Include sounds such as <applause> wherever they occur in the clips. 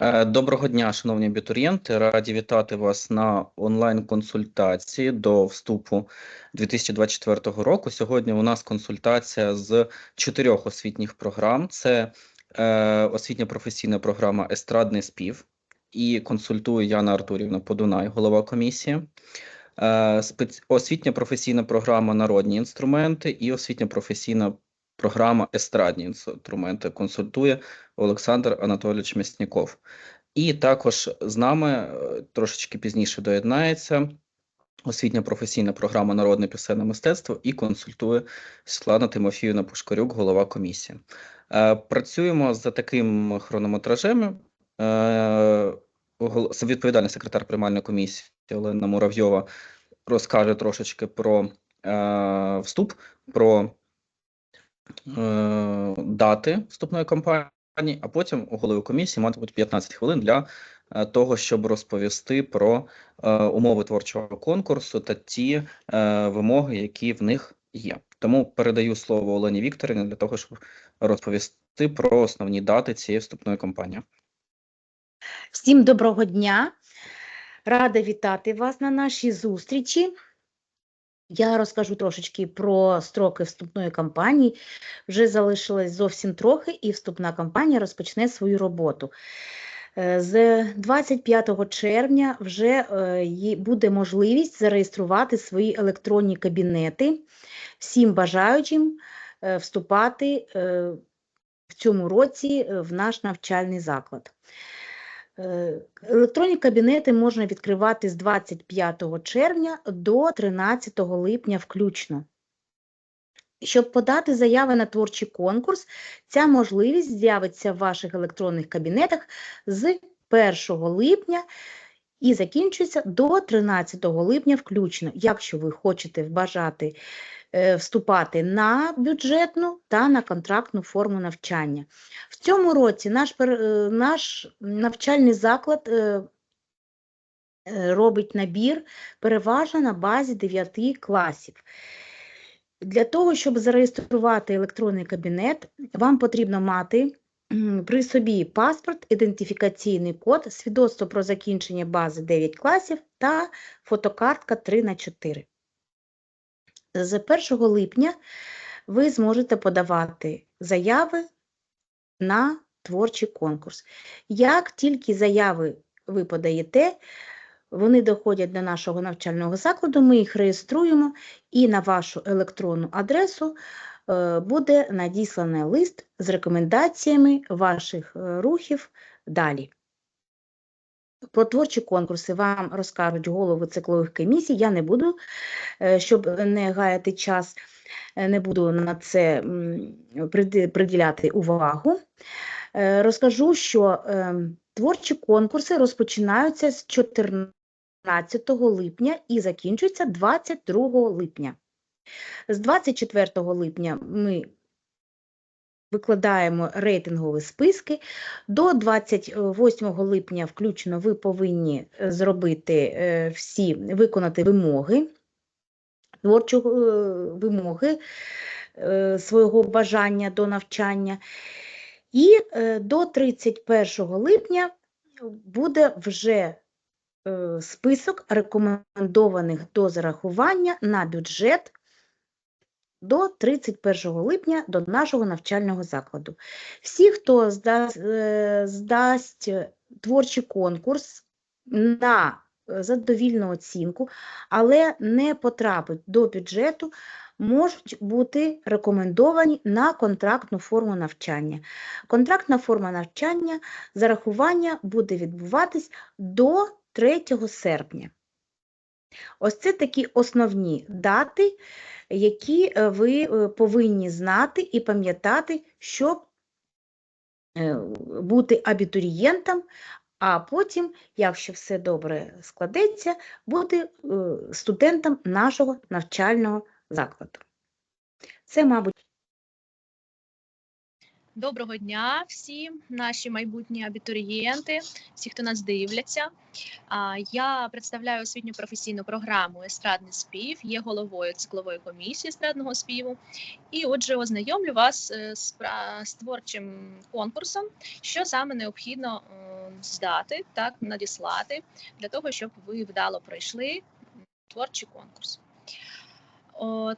Е, Доброго дня, шановні абітурієнти. Раді вітати вас на онлайн-консультації до вступу 2024 року. Сьогодні у нас консультація з чотирьох освітніх програм. Це е, освітня професійна програма Естрадний спів і консультує Яна Артурівна Подунай, голова комісії. Е. Освітня професійна програма Народні інструменти і освітня професійна програма Естрадні інструменти консультує Олександр Анатолійович Мясніков. І також з нами е, трошечки пізніше доєднається освітня професійна програма Народне пісенне мистецтво і консультує Світлана Тимофіївна Пушкарюк, голова комісії. Е, Працюємо за таким хронометражем. Е, Відповідальний секретар приймальної комісії Олена Муравйова розкаже трошечки про вступ, про дати вступної кампанії, а потім у голови комісії матимуть 15 хвилин для е, того, щоб розповісти про е, умови творчого конкурсу та ті е, вимоги, які в них є. Тому передаю слово Олені Вікторівні для того, щоб розповісти про основні дати цієї вступної кампанії. Всім доброго дня. Рада вітати вас на нашій зустрічі. Я розкажу трошечки про строки вступної кампанії. Вже залишилось зовсім трохи, і вступна кампанія розпочне свою роботу. Е, З 25 червня вже е, буде можливість зареєструвати свої електронні кабінети всім бажаючим е, вступати в цьому році в наш навчальний заклад. Е, Електронні кабінети можна відкривати з 25 червня до 13 липня включно. Щоб подати заяви на творчий конкурс, ця можливість з'явиться в ваших електронних кабінетах з 1 липня і закінчується до 13 липня включно, якщо ви хочете вбажати вступати на бюджетну та на контрактну форму навчання. В цьому році наш, е, наш навчальний заклад е, е, робить набір переважно на базі 9 класів. Для того, щоб зареєструвати електронний кабінет, вам потрібно мати при собі паспорт, ідентифікаційний код, свідоцтво про закінчення бази 9 класів та фотокартка 3 на 4 З 1 липня ви зможете подавати заяви на творчий конкурс. Як тільки заяви ви подаєте, вони доходять до нашого навчального закладу, ми їх реєструємо і на вашу електронну адресу е, буде надісланий лист з рекомендаціями ваших е, рухів далі. Про творчі конкурси вам розкажуть голови циклових комісій. Я не буду, е, щоб не гаяти час, е, не буду на це приділяти увагу. Е, Розкажу, що творчі конкурси розпочинаються з 14 липня і закінчуються 22 липня. З 24 липня ми викладаємо рейтингові списки. До 28 липня включно ви повинні е, зробити е, всі, виконати вимоги, творчого е, вимоги свого бажання до навчання. І до 31 липня буде вже список рекомендованих до зарахування на бюджет до 31 липня до нашого навчального закладу. Всі, хто здасть, е, здасть творчий конкурс на е, задовільну оцінку, але не потрапить до бюджету, можуть бути рекомендовані на контрактну форму навчання. Контрактна форма навчання зарахування буде відбуватись до 3 серпня. Ось це такі основні дати, які е, ви е, повинні знати і пам'ятати, щоб е, бути абітурієнтом, а потім, якщо все добре складеться, бути студентом нашого навчального закладу. Це, мабуть, Доброго дня всім, наші майбутні абітурієнти, всі, хто нас дивляться. Я представляю освітню професійну програму Естрадний спів, є головою циклової комісії естрадного співу. І отже, ознайомлю вас е, з, творчим конкурсом, що саме необхідно е, здати, так надіслати для того, щоб ви вдало пройшли творчий конкурс.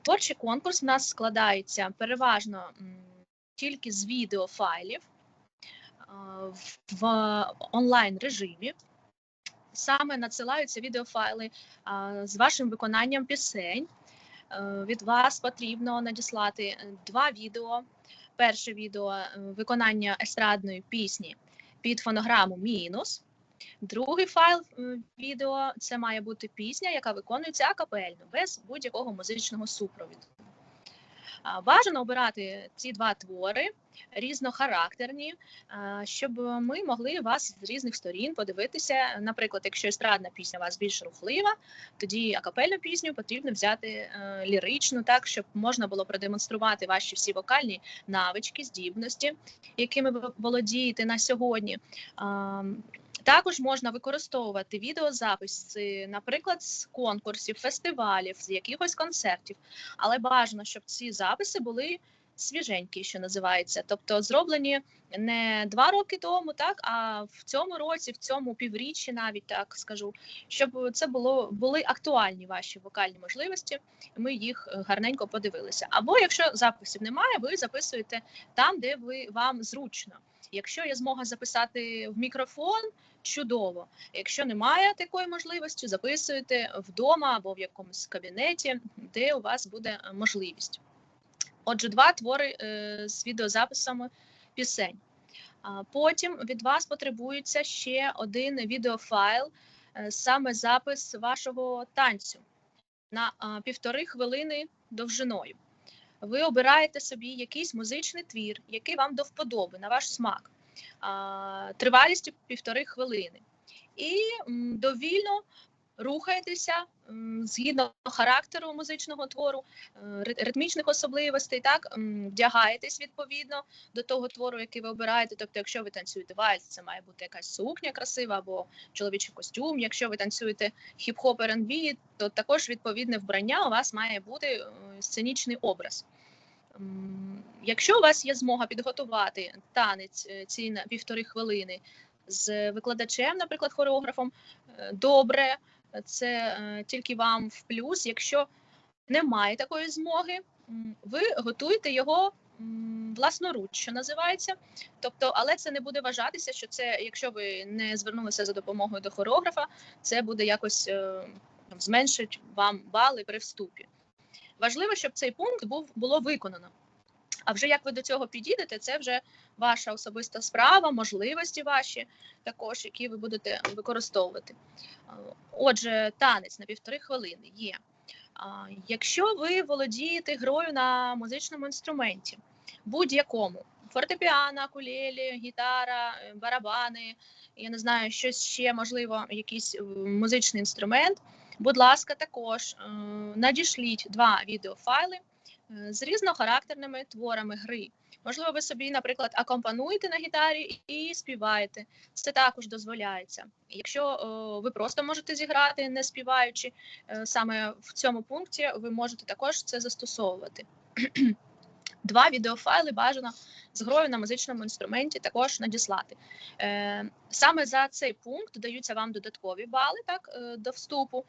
Творчий конкурс в нас складається переважно тільки з відеофайлів е, в онлайн режимі. Саме надсилаються відеофайли з вашим виконанням пісень. Е, Від вас потрібно надіслати е, два відео. Перше відео е, виконання естрадної пісні під фонограму мінус. Другий файл е, відео це має бути пісня, яка виконується акапельно, без будь-якого музичного супровіду. Бажано обирати ці два твори різнохарактерні, щоб ми могли вас з різних сторін подивитися. Наприклад, якщо естрадна пісня у вас більш рухлива, тоді акапельну пісню потрібно взяти е, ліричну, так щоб можна було продемонструвати ваші всі вокальні навички, здібності, якими ви володієте на сьогодні. Також можна використовувати відеозаписи, наприклад, з конкурсів, фестивалів, з якихось концертів, але бажано, щоб ці записи були свіженькі, що називається, тобто зроблені не два роки тому, так а в цьому році, в цьому півріччі, навіть так скажу, щоб це було були актуальні ваші вокальні можливості. Ми їх гарненько подивилися. Або якщо записів немає, ви записуєте там, де ви вам зручно. Якщо є змога записати в мікрофон, чудово. Якщо немає такої можливості, записуйте вдома або в якомусь кабінеті, де у вас буде е, можливість. Отже, два твори е, з відеозаписами пісень. Потім від вас потребується ще один відеофайл, е, саме запис вашого танцю на півтори хвилини довжиною. Ви обираєте собі якийсь музичний твір, який вам до вподоби, на ваш смак, тривалістю півтори хвилини. І довільно рухаєтеся згідно характеру музичного твору, е, ритмічних особливостей, так вдягаєтесь відповідно до того твору, який ви обираєте. Тобто, якщо ви танцюєте вальс, це має бути якась сукня красива або чоловічий костюм. Якщо ви танцюєте хіп-хоп R&B, то також відповідне вбрання у вас має бути е, сценічний образ. Якщо у вас є змога підготувати танець е, ці на півтори хвилини з викладачем, наприклад, хореографом, е, добре, це е, тільки вам в плюс. Якщо немає такої змоги, ви готуєте його власноруч, що називається. Тобто, але це не буде вважатися, що це, якщо ви не звернулися за допомогою до хореографа, це буде якось там, зменшить вам бали при вступі. Важливо, щоб цей пункт був було виконано. А вже як ви до цього підійдете, це вже ваша особиста справа, можливості ваші, також які ви будете використовувати. Отже, танець на півтори хвилини є. Якщо ви володієте грою на музичному інструменті, будь-якому фортепіано, кулелі, гітара, е, барабани, я не знаю, щось ще можливо, якийсь е, музичний інструмент. Будь ласка, також е, надішліть два відеофайли з різнохарактерними творами гри. Можливо, ви собі, наприклад, акомпануєте на гітарі і співаєте. Це також дозволяється. Якщо е, ви просто можете зіграти, не співаючи, е, саме в цьому пункті ви можете також це застосовувати. <clears throat> Два відеофайли бажано з грою на музичному інструменті також надіслати. Е, саме за цей пункт даються вам додаткові бали так, е, до вступу.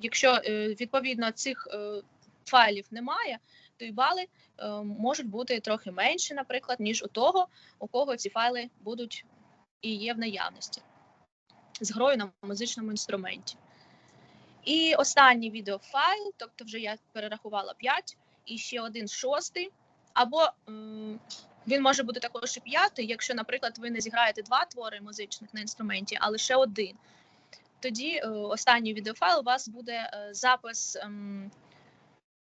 Якщо е, відповідно цих е, файлів немає, то і бали е, можуть бути трохи менші, наприклад, ніж у того, у кого ці файли будуть і є в наявності з грою на музичному інструменті. І останній відеофайл, тобто вже я перерахувала 5, і ще один шостий, або м, він може бути також і п'ятий, якщо, наприклад, ви не зіграєте два твори музичних на інструменті, а лише один. Тоді е, останній відеофайл у вас буде е, запис, ем,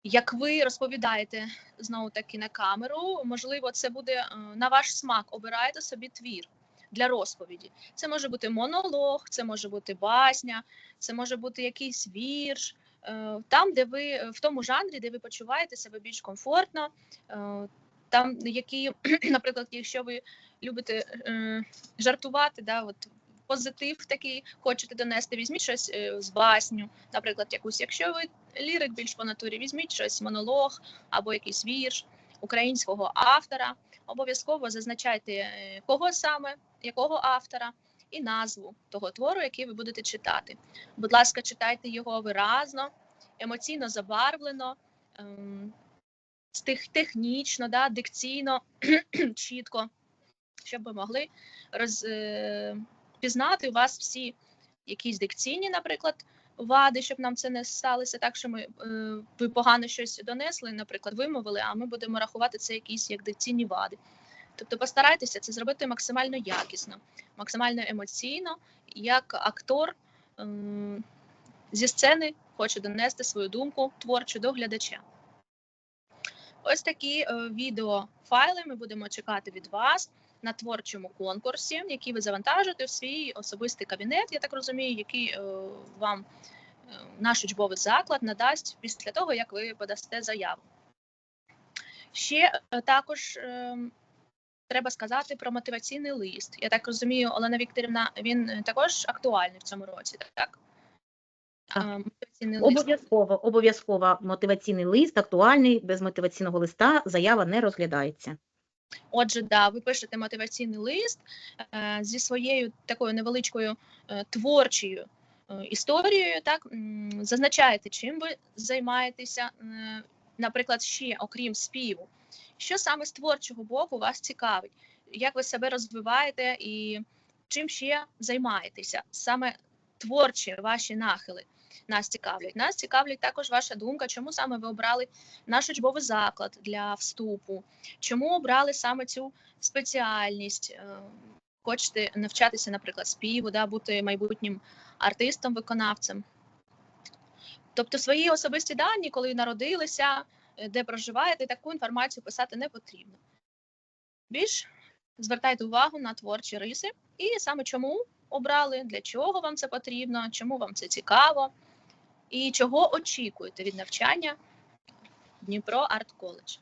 як ви розповідаєте знову таки на камеру. Можливо, це буде е, на ваш смак. Обираєте собі твір для розповіді. Це може бути монолог, це може бути басня, це може бути якийсь вірш. е, Там, де ви в тому жанрі, де ви почуваєте себе більш комфортно, е, там які, <clears throat> наприклад, якщо ви любите е, жартувати, да, от позитив такий хочете донести, візьміть щось е, з басню, наприклад, якусь. Якщо ви лірик більш по натурі, візьміть щось монолог або якийсь вірш українського автора. Обов'язково зазначайте, е, кого саме, якого автора, і назву того твору, який ви будете читати. Будь ласка, читайте його виразно, емоційно забарвлено, ем, стих- технічно, да, дикційно, <clears throat> чітко, щоб ви могли роз, е, пізнати у вас всі якісь дикційні, наприклад, вади, щоб нам це не сталося так, що ми е, ви погано щось донесли, наприклад, вимовили, а ми будемо рахувати це якісь як дикційні вади. Тобто постарайтеся це зробити максимально якісно, максимально емоційно, як актор ем, зі сцени хоче донести свою думку творчу до глядача. Ось такі е, відеофайли ми будемо чекати від вас на творчому конкурсі, який ви завантажите в свій особистий кабінет, я так розумію, який е, вам е, наш учбовий заклад надасть після того, як ви подасте заяву. Ще е, також треба сказати про мотиваційний лист. Я так розумію, Олена Вікторівна, він також актуальний в цьому році, так? Обов'язково, обов'язково мотиваційний лист, актуальний, без мотиваційного листа заява не розглядається. Отже, да, ви пишете мотиваційний лист е, зі своєю такою невеличкою е, творчою е, історією. Так зазначаєте, чим ви займаєтеся, наприклад, ще окрім співу. Що саме з творчого боку вас цікавить? Як ви себе розвиваєте і чим ще займаєтеся? Саме творчі ваші нахили нас цікавлять. Нас цікавлять також ваша думка, чому саме ви обрали наш учбовий заклад для вступу, чому обрали саме цю спеціальність? Е, Хочете навчатися, наприклад, співу, да, бути майбутнім артистом, виконавцем. Тобто свої особисті дані, коли народилися, е, де проживаєте, таку інформацію писати не потрібно. Більш звертайте увагу на творчі риси і саме чому обрали, для чого вам це потрібно, чому вам це цікаво, і чого очікуєте від навчання в Дніпро Арт Коледж.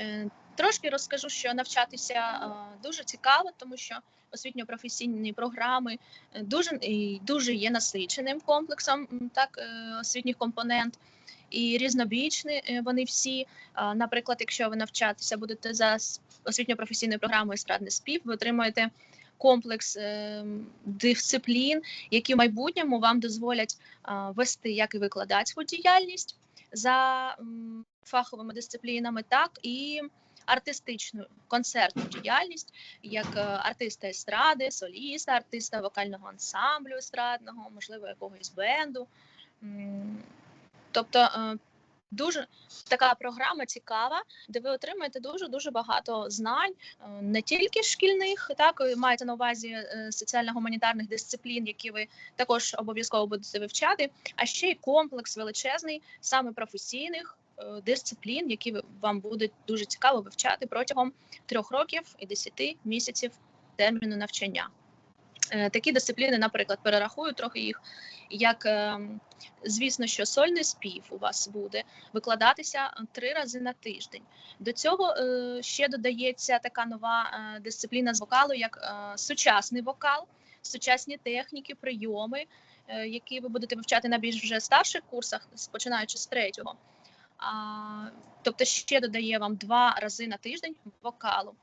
Е, Трошки розкажу, що навчатися е, дуже цікаво, тому що освітньо-професійні програми е, дуже, дуже є насиченим комплексом так, освітніх компонент. І різнобічні вони всі. Наприклад, якщо ви навчатися будете за освітньо-професійною програмою естрадний спів, ви отримаєте комплекс е, дисциплін, які в майбутньому вам дозволять вести як і викладацьку діяльність за фаховими дисциплінами, так і артистичну концертну діяльність, як е, артиста естради, соліста, артиста вокального ансамблю естрадного, можливо, якогось бенду. Тобто е, дуже така програма цікава, де ви отримаєте дуже дуже багато знань, е, не тільки шкільних, так маєте на увазі е, соціально-гуманітарних дисциплін, які ви також обов'язково будете вивчати, а ще й комплекс величезний, саме професійних е, дисциплін, які вам буде дуже цікаво вивчати протягом трьох років і десяти місяців терміну навчання. Е, Такі дисципліни, наприклад, перерахую трохи їх, як ем, звісно, що сольний спів у вас буде викладатися е, три рази на тиждень. До цього е, ще додається така нова е, дисципліна з вокалу, як е, сучасний вокал, сучасні техніки, прийоми, е, які ви будете вивчати на більш вже старших курсах, починаючи з третього. Тобто ще додає вам два рази на тиждень вокалу.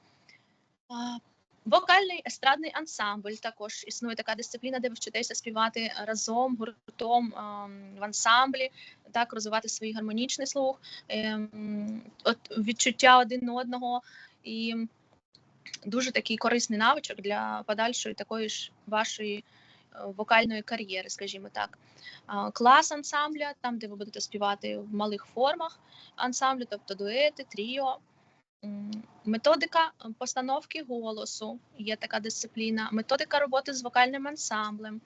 Вокальний естрадний ансамбль також існує така дисципліна, де ви вчитеся співати разом, гуртом ем, в ансамблі, так розвивати свій гармонічний слух, ем, от відчуття один одного і дуже такий корисний навичок для подальшої такої ж вашої е, вокальної кар'єри, скажімо так. Клас ансамбля, там, де ви будете співати в малих формах ансамблю, тобто дуети, тріо. Методика е, постановки голосу є така дисципліна, методика роботи з вокальним ансамблем,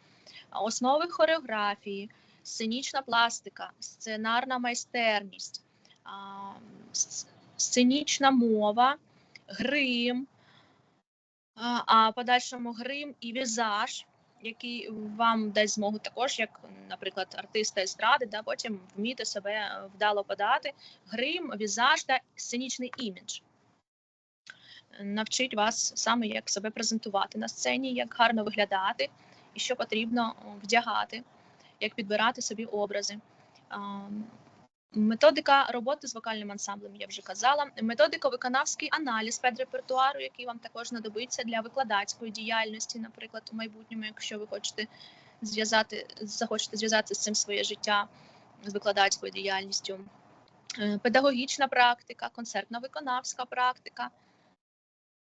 основи хореографії, сценічна пластика, сценарна майстерність, сценічна мова, грим, а подальшому грим і візаж, який вам дасть змогу також, як, наприклад, артиста естради, да, потім вміти себе е, вдало подати, грим, візаж та сценічний імідж. Навчить вас саме, як себе презентувати на сцені, як гарно виглядати і що потрібно вдягати, як підбирати собі образи. Методика роботи з вокальним ансамблем, я вже казала. Методика виконавський аналіз педрепертуару, який вам також знадобиться для викладацької діяльності, наприклад, у майбутньому, якщо ви хочете зв'язати, захочете зв'язати з цим своє життя з викладацькою діяльністю. Е, Педагогічна практика, концертно-виконавська практика,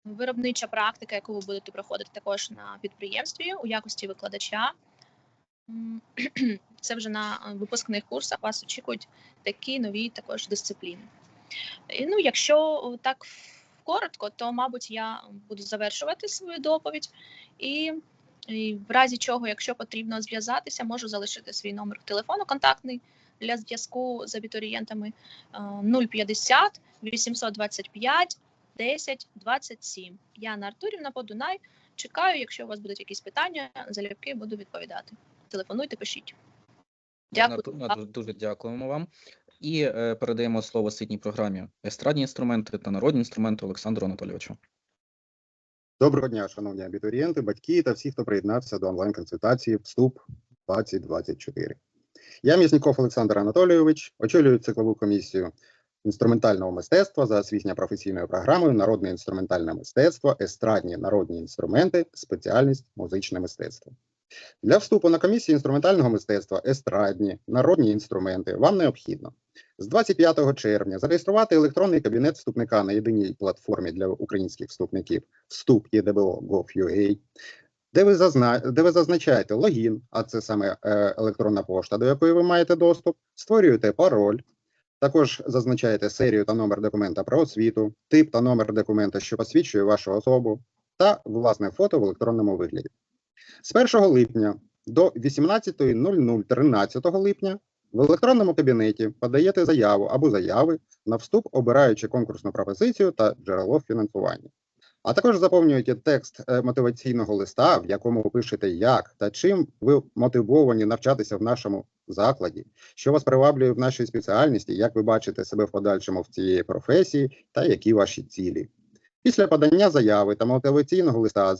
виробнича практика, яку ви будете проходити також на підприємстві у якості викладача. <clears throat> Це вже на е, випускних курсах вас очікують такі нові також дисципліни. Ну, якщо так коротко, то мабуть я буду завершувати свою доповідь, і, і в разі чого, якщо потрібно зв'язатися, можу залишити свій номер телефону контактний для зв'язку з абітурієнтами е, 050 825 10 27. Яна Артурівна Подунай. Чекаю, якщо у вас будуть якісь питання, залюбки буду відповідати. Телефонуйте, пишіть. Дякую. Дуже дякуємо вам. І е, передаємо слово освітній програмі естрадні інструменти та народні інструменти Олександру Анатолійовичу. Доброго дня, шановні абітурієнти, батьки та всі, хто приєднався до онлайн-консультації Вступ 2024. Я Місніков Олександр Анатолійович, очолюю циклову комісію інструментального мистецтва за освітньо професійною програмою Народне інструментальне мистецтво, естрадні народні інструменти, спеціальність музичне мистецтво. Для вступу на комісію інструментального мистецтва естрадні народні інструменти. Вам необхідно з 25 червня зареєструвати електронний кабінет вступника на єдиній платформі для українських вступників. Вступ ЄДБО.gov.ua, де ви, зазна... де ви зазначаєте логін, а це саме е, електронна пошта, до якої ви маєте доступ, створюєте пароль, також зазначаєте серію та номер документа про освіту, тип та номер документа, що посвідчує вашу особу, та власне фото в електронному вигляді. З 1 липня до 18.00 13 липня в електронному кабінеті подаєте заяву або заяви на вступ, обираючи конкурсну пропозицію та джерело фінансування. А також заповнюєте текст е, мотиваційного листа, в якому ви пишете, як та чим ви мотивовані навчатися в нашому закладі, що вас приваблює в нашій спеціальності, як ви бачите себе в подальшому в цієї професії та які ваші цілі. Після подання заяви та мотиваційного листа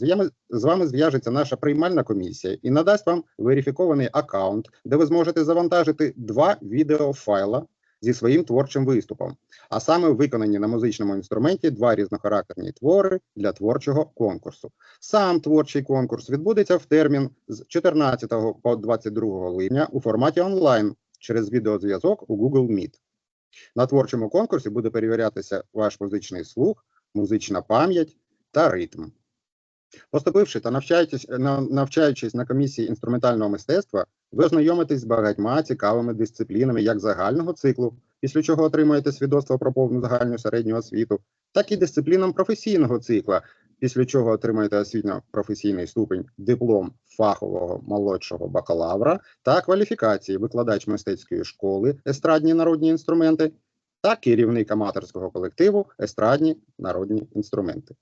з вами- зв'яжеться наша приймальна комісія і надасть вам верифікований аккаунт, де ви зможете завантажити два відеофайла зі своїм творчим виступом, а саме виконані на музичному інструменті два різнохарактерні твори для творчого конкурсу. Сам творчий конкурс відбудеться в термін з 14 по 22 липня у форматі онлайн через відеозв'язок у Google Meet. На творчому конкурсі буде перевірятися ваш музичний слух, музична пам'ять та ритм. Поступивши та навчаючись, на- комісії інструментального мистецтва, ви ознайомитесь з багатьма цікавими дисциплінами як загального циклу, після чого отримуєте свідоцтво про повну загальну середню освіту, так і дисциплінам професійного цикла, після чого отримаєте освітньо-професійний ступень диплом фахового молодшого бакалавра та кваліфікації викладач мистецької школи естрадні народні інструменти та керівник аматорського колективу естрадні народні інструменти.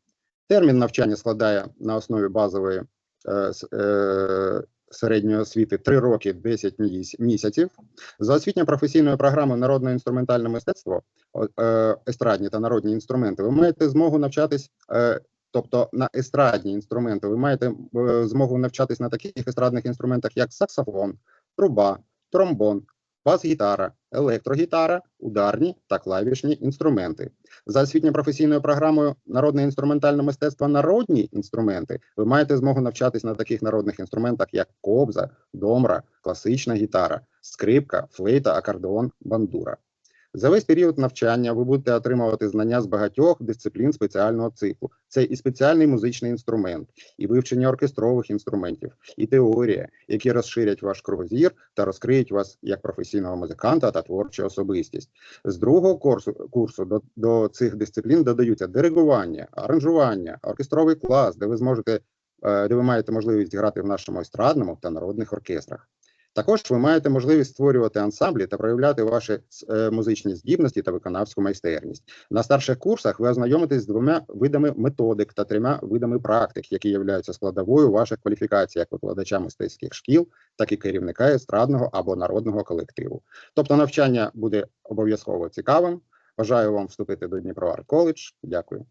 Термін навчання складає на основі базової е, е, середньої освіти 3 роки 10 місяців. За освітньо-професійною програмою народне інструментальне мистецтво, е, естрадні та народні інструменти, ви маєте змогу навчатись. е, Тобто на естрадні інструменти ви маєте е, змогу навчатись на таких естрадних інструментах, як саксофон, труба, тромбон, бас-гітара, електрогітара, ударні та клавішні інструменти. За освітньо-професійною програмою Народне інструментальне мистецтво народні інструменти ви маєте змогу навчатись на таких народних інструментах, як кобза, домра, класична гітара, скрипка, флейта, акордеон, бандура. За весь період навчання ви будете отримувати знання з багатьох дисциплін спеціального циклу. Це і спеціальний музичний інструмент, і вивчення оркестрових інструментів, і теорія, які розширять ваш кругозір та розкриють вас як професійного музиканта та творчу особистість. З другого курсу, курсу до, до цих дисциплін додаються диригування, аранжування, оркестровий клас, де ви зможете, е, де ви маєте можливість грати в нашому естрадному та народних оркестрах. Також ви маєте можливість створювати ансамблі та проявляти ваші е, музичні здібності та виконавську майстерність. На старших курсах ви ознайомитесь з двома видами методик та трьома видами практик, які являються складовою ваших кваліфікацій як викладача мистецьких шкіл, так і керівника естрадного або народного колективу. Тобто навчання буде обов'язково цікавим. Бажаю вам вступити до Дніпро Арт Коледж. Дякую.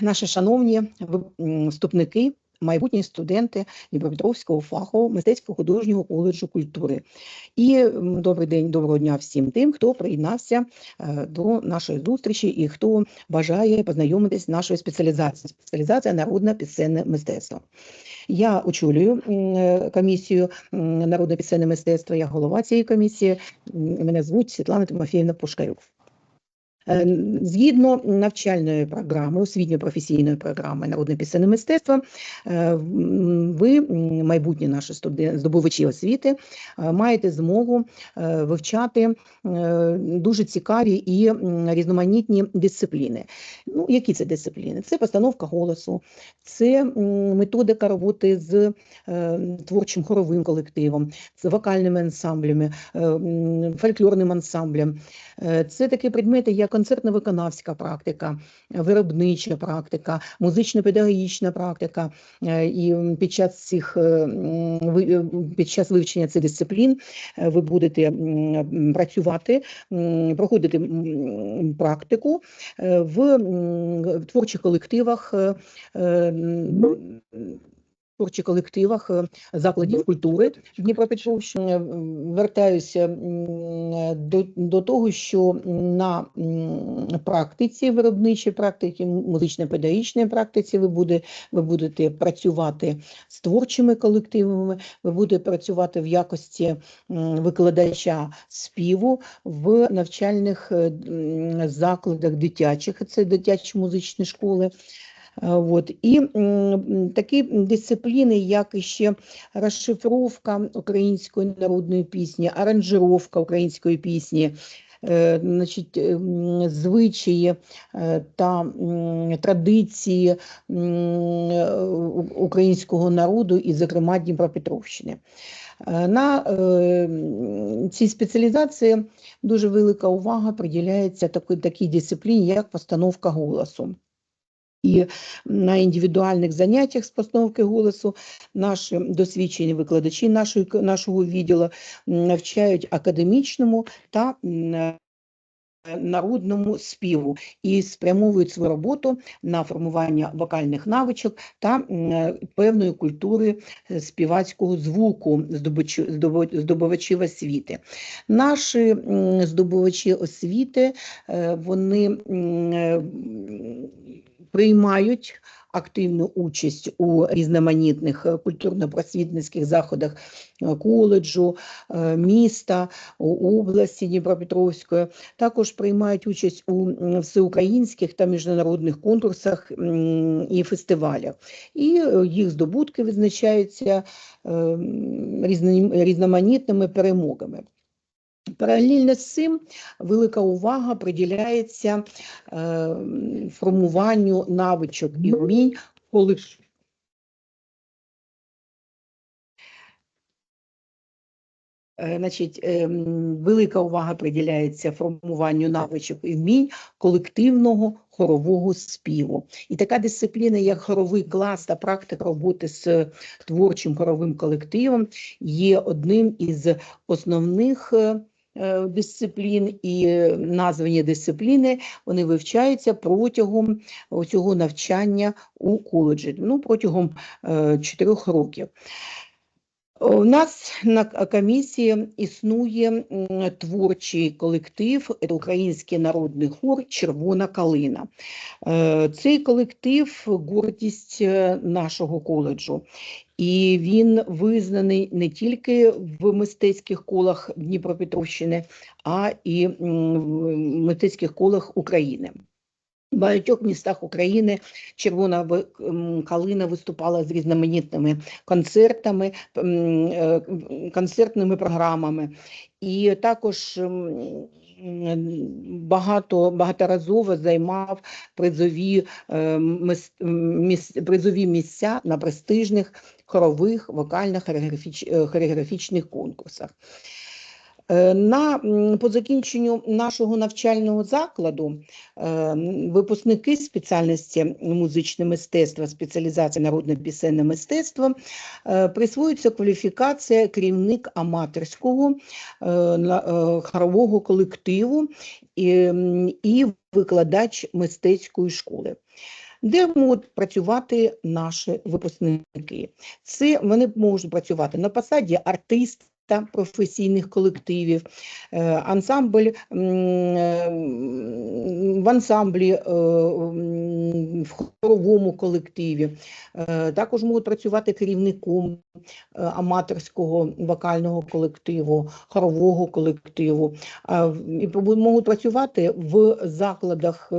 Наші шановні вступники, майбутні студенти Дніпропетровського фахового мистецько-художнього коледжу культури. І добрий день, доброго дня всім тим, хто приєднався е, до нашої зустрічі і хто бажає познайомитись з нашою спеціалізацією. Спеціалізація народне пісенне мистецтво. Я очолюю е, комісію народне пісенне мистецтво. Я голова цієї комісії. Мене звуть Світлана Тимофіївна Пушкарюк. Е, Згідно навчальної програми, освітньо-професійної програми народне пісенне мистецтво, е, ви, майбутні наші студенти, здобувачі освіти, е, маєте змогу вивчати дуже цікаві і різноманітні дисципліни. Ну, які це дисципліни? Це постановка голосу, це методика роботи з творчим хоровим колективом, з вокальними ансамблями, фольклорним ансамблем. Це такі предмети, як концертно-виконавська практика, виробнича практика, музично-педагогічна практика. Е, І під час цих е, е, під час вивчення цих дисциплін е, ви будете працювати, проходити практику е, в творчих колективах. Творчих колективах е, закладів культури Дніпропетровщини. Вертаюся до, до того, що на практиці, виробничій практиці, музично-педагогічній практиці ви, буде, ви будете працювати з творчими колективами, ви будете працювати в якості викладача співу в навчальних е, закладах дитячих, це дитячі музичні школи. От. І такі дисципліни, як ще розшифровка української народної пісні, аранжировка української пісні, е, значить, е, звичаї е, та традиції українського народу і, зокрема, Дніпропетровщини. На цій спеціалізації дуже велика увага приділяється такій, такій дисципліні, як постановка голосу. І на індивідуальних заняттях з постановки голосу наші досвідчені викладачі нашої, нашого відділу навчають академічному та е, народному співу і спрямовують свою роботу на формування вокальних навичок та е, певної культури співацького звуку здобувачів освіти. Наші здобувачі освіти е, вони приймають активну участь у різноманітних е, культурно-просвітницьких заходах е, коледжу, е, міста, області Дніпропетровської. Також приймають участь у всеукраїнських та міжнародних конкурсах і фестивалях. І їх здобутки визначаються різноманітними перемогами. Паралельно з цим велика увага приділяється е, формуванню навичок і вмінь колективу. Е, Значить, ем, велика увага приділяється формуванню навичок і вмінь колективного хорового співу. І така дисципліна, як хоровий клас та практика роботи з творчим хоровим колективом, є одним із основних е, е, дисциплін і е, названі дисципліни вони вивчаються протягом цього навчання у коледжі, ну протягом е, чотирьох років. У нас на комісії існує творчий колектив, Український народний хор Червона калина. Е, Цей колектив гордість е, нашого коледжу. І він визнаний не тільки в мистецьких колах Дніпропетровщини, а і в мистецьких колах України. В багатьох містах України Червона калина виступала з різноманітними концертами, е, концертними програмами. І також багато багаторазово займав призові, е, призові місця на престижних хорових вокально-хореографіч- е, хореографічних конкурсах. Е, На по закінченню нашого навчального закладу е, випускники спеціальності музичне мистецтво, спеціалізація народне пісенне мистецтво е, присвоюється кваліфікація керівник аматорського хорового колективу і, і викладач мистецької школи. Де можуть працювати наші випускники? Це вони можуть працювати на посаді артиста професійних колективів, е, ансамбль в ансамблі, е, в хоровому колективі. Е, Також можуть працювати керівником аматорського вокального колективу, хорового колективу. І можуть працювати в закладах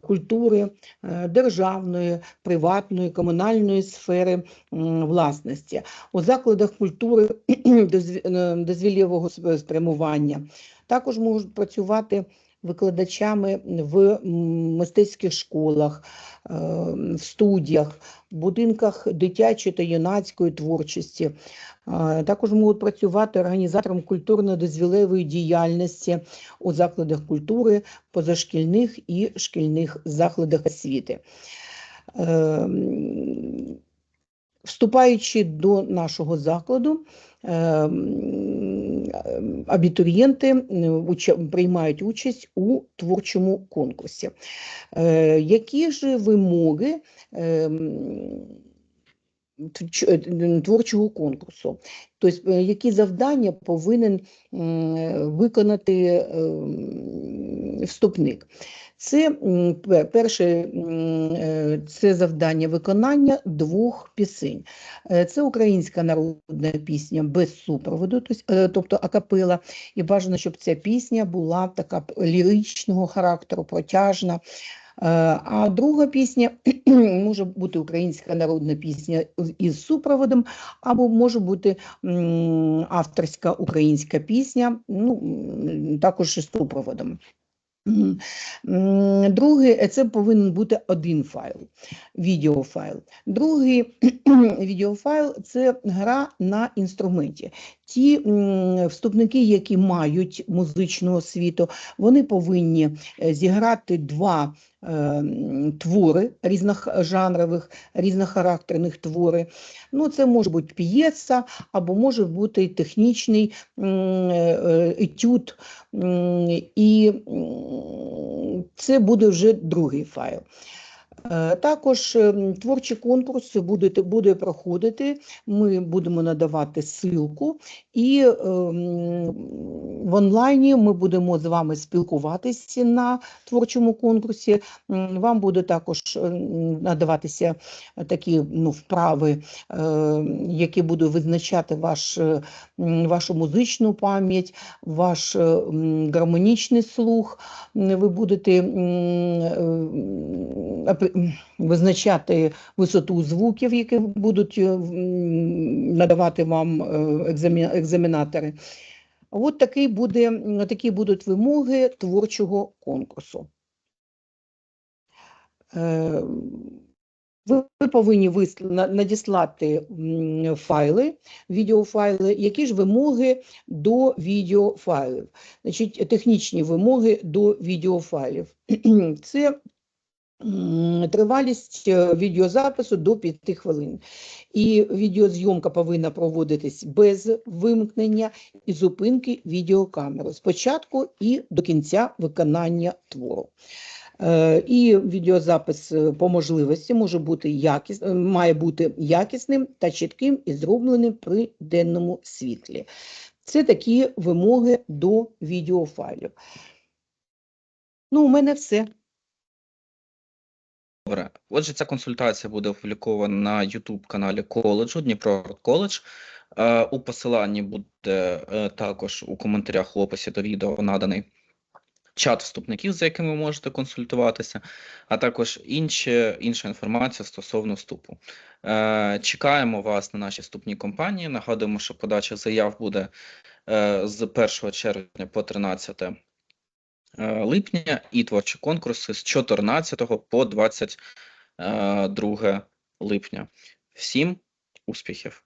культури, державної, приватної, комунальної сфери власності. У закладах культури <clears throat> дозвілєвого спрямування також можуть працювати викладачами в мистецьких школах, е, в студіях, в будинках дитячої та юнацької творчості. Е, Також можуть працювати організатором культурно-дозвілевої діяльності у закладах культури, позашкільних і шкільних закладах освіти. Вступаючи до нашого закладу, е, абітурієнти приймають участь у творчому конкурсі. Е, Які ж вимоги е, творчого конкурсу? Тобто, які завдання повинен виконати вступник? Це перше е, це завдання виконання двох пісень. Е, Це українська народна пісня без супроводу, е, тобто акапела. І бажано, щоб ця пісня була така ліричного характеру, протяжна. А друга пісня <clears throat> може бути українська народна пісня із супроводом, або може бути авторська українська пісня, ну, також із супроводом. Другий е, це повинен бути один файл, відеофайл. Другий <clears throat> відеофайл це гра на інструменті. Ті вступники, які мають музичну освіту, вони повинні е, зіграти два е, різних твори різножанрових, різнохарактерних твори. Ну, це може бути п'єса, або може бути технічний е, е, етюд, і це буде вже другий файл. Е, Також ем, творчий конкурс буде, буде проходити. Ми будемо надавати ссылку, і ем, в онлайні ми будемо з вами спілкуватися на творчому конкурсі. Вам буде також ем, надаватися такі ну, вправи, е, які будуть визначати ваш, е, вашу музичну пам'ять, ваш е, гармонічний слух. Ви будете е, визначати висоту звуків, які будуть е, надавати вам е, екзамі- екзаменатори. От такий буде, такі будуть вимоги творчого конкурсу. Е, Ви ви повинні надіслати файли, відеофайли. Які ж вимоги до відеофайлів? Значить, технічні вимоги до відеофайлів. <clears throat> Це тривалість е, відеозапису до 5 хвилин. І відеозйомка повинна проводитись без вимкнення і зупинки відеокамери спочатку і до кінця виконання твору. Е, І відеозапис е, по можливості може бути якіс... має бути якісним та чітким і зробленим при денному світлі. Це такі вимоги до відеофайлів. Ну, у мене все. Добре. Отже, ця консультація буде опублікована на YouTube каналі коледжу Дніпро коледж. Е, У посиланні буде е, також у коментарях в описі до відео наданий чат вступників, з якими ви можете консультуватися, а також інші, інша інформація стосовно вступу. Е, Чекаємо вас на нашій вступній кампанії. Нагадуємо, що подача заяв буде з 1 червня по 13 е, липня і творчі конкурси з 14 по 22 липня. Всім успіхів!